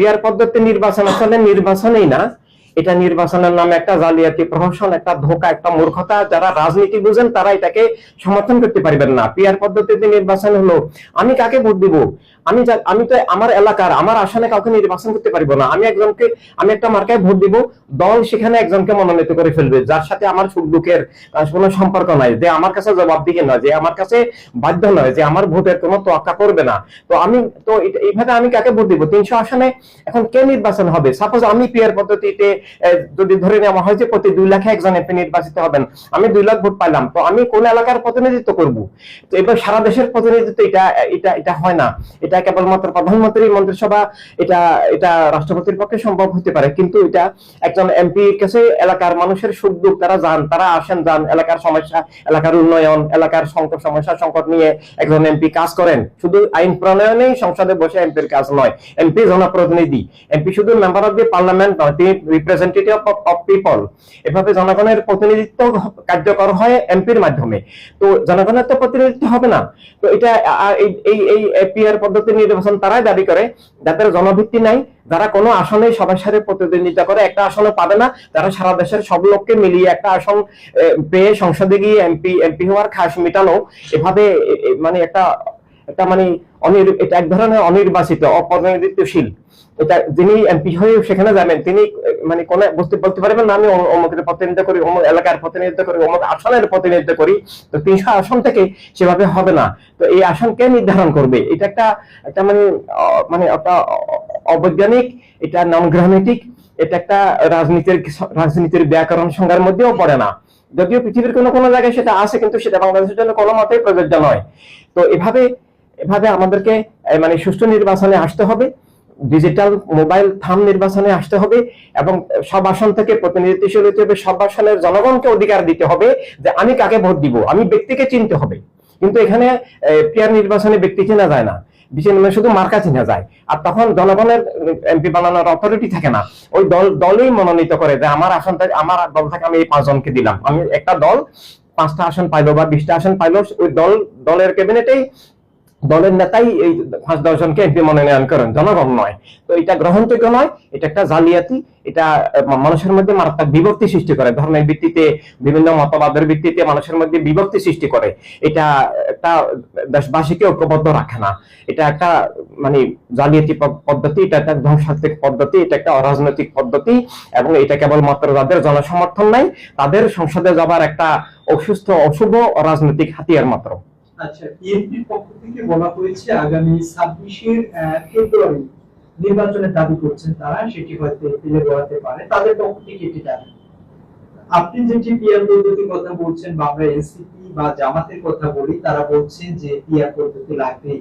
Peer পদ্ধতি নির্বাচন আসলে নির্বাচনই না। এটা নির্বাচনের নামে একটা জালিয়াতি প্রহসন, একটা ধোকা, একটা মূর্খতা। যারা রাজনীতি বুঝেন, তারা এটাকে সমর্থন করতে পারবেন না। পিয়ার পদ্ধতিতে নির্বাচন হলো, আমি কাকে ভোট দিব? আমি আমি তো আমার এলাকার, আমার আসনে কাউকে নির্বাচন করতে পারব না। আমি একজনকে, আমি একটা মার্কায় ভোট দিব, দল সেখানে একজনকে মনোনীত করে ফেলবে, যার সাথে আমার সুখ দুঃখের কোনো সম্পর্ক নাই। যে আমার কাছে জবাব দিকে নয়, যে আমার কাছে বাধ্য নয়, যে আমার ভোটের কোনো তোয়াক্কা করবে না। তো আমি, তো এইভাবে আমি কাকে ভোট দিব? তিনশো আসনে এখন কে নির্বাচন হবে? সাপোজ আমি পিয়ার পদ্ধতিতে যদি ধরে নেওয়া হয় যে প্রতি দুই লাখে একজন এমপি নির্বাচিত হবেন। আমি দুই লাখ ভোট পাইলাম, তো আমি কোন এলাকার প্রতিনিধিত্ব করব? তো এবার সারা দেশের প্রতিনিধিত্ব এটা এটা এটা হয় না। এটা কেবলমাত্র প্রধানমন্ত্রী মন্ত্রিসভা, এটা এটা রাষ্ট্রপতির পক্ষে সম্ভব হতে পারে। কিন্তু এটা একজন এমপি কাছে এলাকার মানুষের সুখ দুঃখ, তারা যান, তারা আসেন, যান, এলাকার সমস্যা, এলাকার উন্নয়ন, এলাকার সংকট, সমস্যা, সংকট নিয়ে একজন এমপি কাজ করেন। শুধু আইন প্রণয়নেই সংসদে বসে এমপির কাজ নয়, এমপি জনপ্রতিনিধি, এমপি শুধু মেম্বার অফ দি পার্লামেন্ট নয় তিনি রিপ্রেজেন্টেটিভ অফ পিপল এভাবে জনগণের প্রতিনিধিত্ব কার্যকর হয় এমপির মাধ্যমে। তো জনগণের তো প্রতিনিধিত্ব হবে না। তো এটা এই এই পিআর পদ্ধতি নির্বাচন তারাই দাবি করে। যাদের জনভিত্তি নাই, যারা কোনো আসনে সবার সাথে প্রতিদ্বন্দ্বিতা করে, একটা আসনে পাবে না। তারা সারা দেশের সব লোককে মিলিয়ে একটা আসন পেয়ে সংসদে গিয়ে এমপি এমপি হওয়ার খাস মেটানো। এভাবে মানে একটা একটা মানে এটা এক ধরনের অনির্বাচিত, অপ্রতিনিধিত্বশীল। এটা যিনি এমপি হয়ে সেখানে যাবেন, তিনি মানে কোন বুঝতে বলতে পারবেন না, আমি অমুক- অমুকের প্রতিনিধিত্ব করি, অমুক এলাকার প্রতিনিধিত্ব করি, অমুক আসনের প্রতিনিধিত্ব করি, তো তিনশো আসন থেকে সেভাবে হবে না। তো এই আসন কে নির্ধারণ করবে? এটা একটা একটা মানে মানে একটা অবৈজ্ঞানিক, এটা নন গ্রামেটিক এটা একটা রাজনীতির রাজনীতির ব্যাকরণ সংজ্ঞার মধ্যেও পড়ে না। যদিও পৃথিবীর কোনো কোনো জায়গায় সেটা আছে, কিন্তু সেটা বাংলাদেশের জন্য কোনো মতেই প্রযোজ্য নয়। তো এভাবে এভাবে আমাদেরকে মানে সুষ্ঠু নির্বাচনে আসতে হবে ডিজিটাল মোবাইল থাম নির্বাচনে আসতে হবে এবং সব আসন থেকে প্রতিনিধিত্বশীল হতে হবে, সব আসনের জনগণকে অধিকার দিতে হবে যে আমি কাকে ভোট দিব, আমি ব্যক্তিকে চিনতে হবে। কিন্তু এখানে পিয়ার নির্বাচনে ব্যক্তি চেনা যায় না, বিশেষ শুধু মার্কা চিনা যায়। আর তখন জনগণের এমপি বানানোর অথরিটি থাকে না। ওই দল, দলই মনোনীত করে যে আমার আসন আমার দল থেকে আমি এই পাঁচজনকে দিলাম। আমি একটা দল, পাঁচটা আসন পাইলো বা বিশটা আসন পাইলো, ওই দল, দলের ক্যাবিনেটেই দলের নেতাই এই পাঁচ দশজনকে এমপি মনোনয়ন করেন, জনগণ নয়। তো এটা গ্রহণযোগ্য নয়, এটা একটা জালিয়াতি, এটা মানুষের মধ্যে মারাত্মক বিভক্তি সৃষ্টি করে। ধর্মের ভিত্তিতে, বিভিন্ন মতবাদের ভিত্তিতে মানুষের মধ্যে বিভক্তি সৃষ্টি করে। এটা একটা দেশবাসীকে ঐক্যবদ্ধ রাখে না। এটা একটা মানে জালিয়াতি পদ্ধতি, এটা একটা ধ্বংসাত্মক পদ্ধতি, এটা একটা অরাজনৈতিক পদ্ধতি, এবং এটা কেবলমাত্র যাদের জনসমর্থন নাই, তাদের সংসদে যাবার একটা অসুস্থ, অশুভ অরাজনৈতিক হাতিয়ার মাত্র। আচ্ছা বিএনপির পক্ষ থেকে বলা হয়েছে আগামী ছাব্বিশের ফেব্রুয়ারি নির্বাচনের দাবি করছেন তারা, সেটি হয়তো এপ্রিলে পারে। তাদের পক্ষ থেকে এটি দাবি। আপনি যেটি পদ্ধতির কথা বলছেন, বা আমরা এনসিপি বা জামাতের কথা বলি, তারা বলছেন যে পদ্ধতি লাগবেই।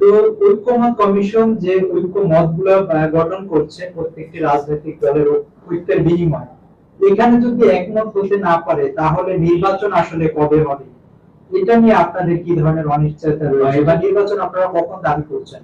তো ঐক্যমত কমিশন যে ঐক্য মতগুলো গঠন করছে প্রত্যেকটি রাজনৈতিক দলের ঐক্যের বিনিময়ে। এখানে যদি একমত হতে না পারে, তাহলে নির্বাচন আসলে কবে হবে? এটা নিয়ে আপনাদের কি ধরনের অনিশ্চয়তা রয়েছে? বা নির্বাচন আপনারা কখন দাবি করছেন?